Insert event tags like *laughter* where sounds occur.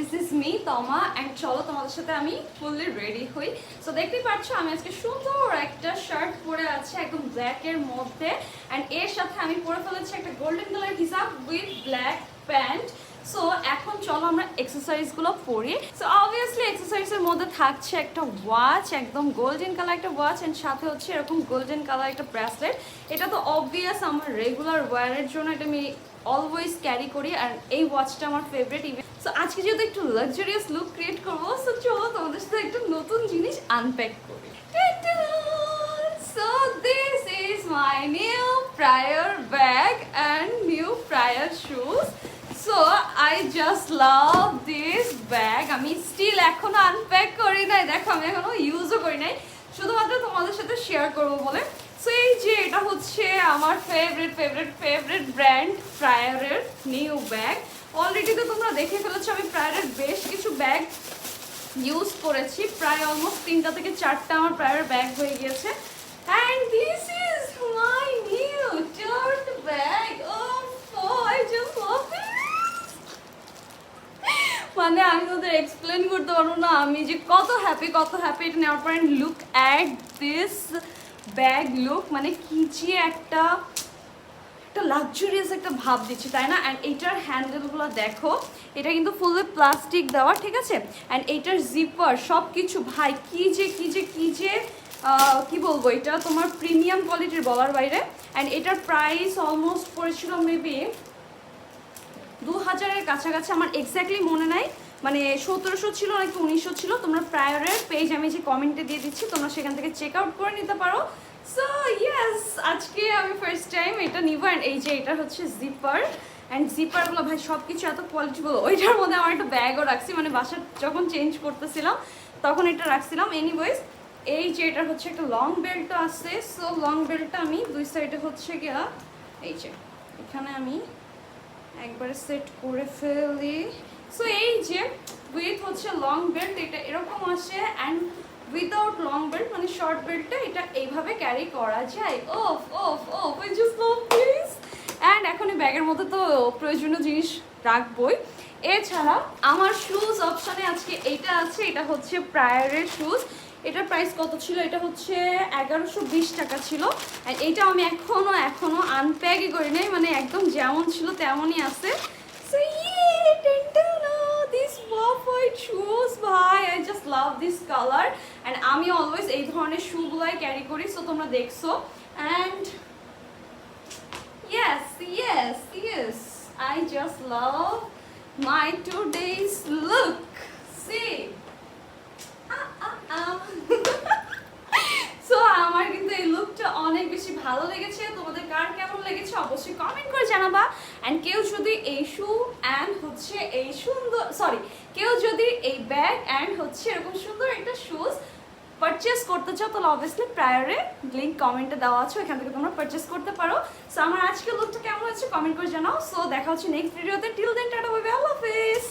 This is me Toma and চলো তোমাদের সাথে আমি ফুললি রেডি হই। সো দেখতেই পাচ্ছ, আমি আজকে সুন্দর একটা শার্ট পরে আছি, একদম ব্ল্যাকের মধ্যে। অ্যান্ড এর সাথে আমি পরে ফেলেছি একটা গোল্ডেন কালার হিসাব উইথ ব্ল্যাক প্যান্ট সো এখন চলো আমরা এক্সারসাইজগুলো পড়ি সো অবভিয়াসলি এক্সারসাইজের মধ্যে থাকছে একটা ওয়াচ একদম গোল্ডেন কালার একটা ওয়াচ অ্যান্ড সাথে হচ্ছে এরকম গোল্ডেন কালার একটা ব্রেসলেট এটা তো অবভিয়াস আমার রেগুলার ওয়ারের জন্য এটা আমি অলওয়েজ ক্যারি করি, আর এই ওয়াচটা আমার ফেভারিট ইভেন সো আজকে যেহেতু একটু লাক্সারিয়াস লুক ক্রিয়েট করব সো চলো তোমাদের সাথে একটা নতুন জিনিস আনপ্যাক করি। So this is my new prior bag and new prior shoes so I just love this bag আমি স্টিল এখনও আনপ্যাক করি নাই। দেখো, আমি এখনও ইউজও করি নাই। শুধুমাত্র তোমাদের সাথে শেয়ার করব বলে। সো এই যে এটা হচ্ছে আমার ফেভারিট ফেভারিট ফেভারিট ব্র্যান্ড প্রায়ারের নিউ ব্যাগ অলরেডি তো তোমরা দেখে ফেলেছো, আমি প্রায়ারের বেশ কিছু ব্যাগ ইউজ করেছি। প্রায় অলমোস্ট তিনটা থেকে চারটা আমার প্রায়ার ব্যাগ হয়ে গিয়েছে। And this is my new tart bag ও মানে আমি তোদের এক্সপ্লেন করতে পারব না, আমি যে কত হ্যাপি কত হ্যাপি এটা নেওয়ার পর look at this bag look মানে কি যে একটা একটা লাক্সারিয়াস একটা ভাব দিচ্ছে, তাই না? অ্যান্ড এইটার হ্যান্ডেলগুলো দেখো, এটা কিন্তু ফুললি প্লাস্টিক দেওয়া, ঠিক আছে? অ্যান্ড এইটার জিপার সব কিছু ভাই, কি যে কি যে কি যে কি বলব, এটা তোমার প্রিমিয়াম কোয়ালিটির বলার বাইরে। অ্যান্ড এটার প্রাইস অলমোস্ট পড়েছিল মেবি দু হাজারের কাছাকাছি, আমার এক্স্যাক্টলি মনে নাই। মানে সতেরোশো ছিল নাকি উনিশশো ছিল, তোমরা প্রায়রের পেজ আমি যে কমেন্টে দিয়ে দিচ্ছি, তোমরা সেখান থেকে চেক আউট করে নিতে পারো। সো আমি ফার্স্ট টাইম এটা নিব অ্যান্ড এই যে এটা হচ্ছে জিপার অ্যান্ড জিপারগুলো ভাই সব কিছু এত কোয়ালিটিগুলো ওইটার মধ্যে আমার একটা ব্যাগও রাখছি মানে বাসা যখন চেঞ্জ করতেছিলাম, তখন এটা রাখছিলাম। এনিওয়েজ এই যে এটা হচ্ছে একটা লং বেল্টও আছে। সো লং বেল্টটা আমি দুই সাইডে হচ্ছে গিয়া, এই যে, এখানে আমি একবারে সেট করে ফেলি। সো এই যে উইথ হচ্ছে লং বেল্ট এটা এরকম আসে। অ্যান্ড বেল্ট মানে শর্ট বেল্টটা এটা এইভাবে ক্যারি করা যায়। ওফ ওফ ওফ I just love this and এখন এই ব্যাগের মধ্যে তো প্রয়োজনীয় জিনিস রাখবই। এছাড়া আমার শুজ অপশানে আজকে এইটা আছে, এটা হচ্ছে প্রায়ারের শুজ এটার প্রাইস কত ছিল? এটা হচ্ছে এগারোশো বিশ টাকা ছিল। এইটা আমি এখনও এখনও আনপ্যাকই করি নাই। মানে একদম যেমন ছিল তেমনই আছে। ভাই I just love this color and আমি অলওয়েজ এই ধরনের শুগুলাই ক্যারি করি সো তোমরা দেখছ and yes, yes, yes, I just love my today's look. See. *laughs* So আমার কিন্তু এই লুকটা অনেক বেশি ভালো লেগেছে তোমাদের কার কেমন লেগেছে অবশ্যই কমেন্ট করে জানাবা অ্যান্ড কেউ যদি এই শু অ্যান্ড হচ্ছে এই সুন্দর সরি কেউ যদি এই ব্যাগ অ্যান্ড হচ্ছে এরকম সুন্দর একটা শুজ পারচেস করতে চাও, তাহলে অবভিয়াসলি প্রায়রে লিঙ্ক কমেন্টে দেওয়া আছে, ওইখান থেকে তোমরা পারচেস করতে পারো। সো আমার আজকে লুকটা কেমন হচ্ছে কমেন্ট করে জানাও। সো দেখা হচ্ছে নেক্সট ভিডিওতে টিল দেন টাটা বাই আল্লাহ হাফেজ।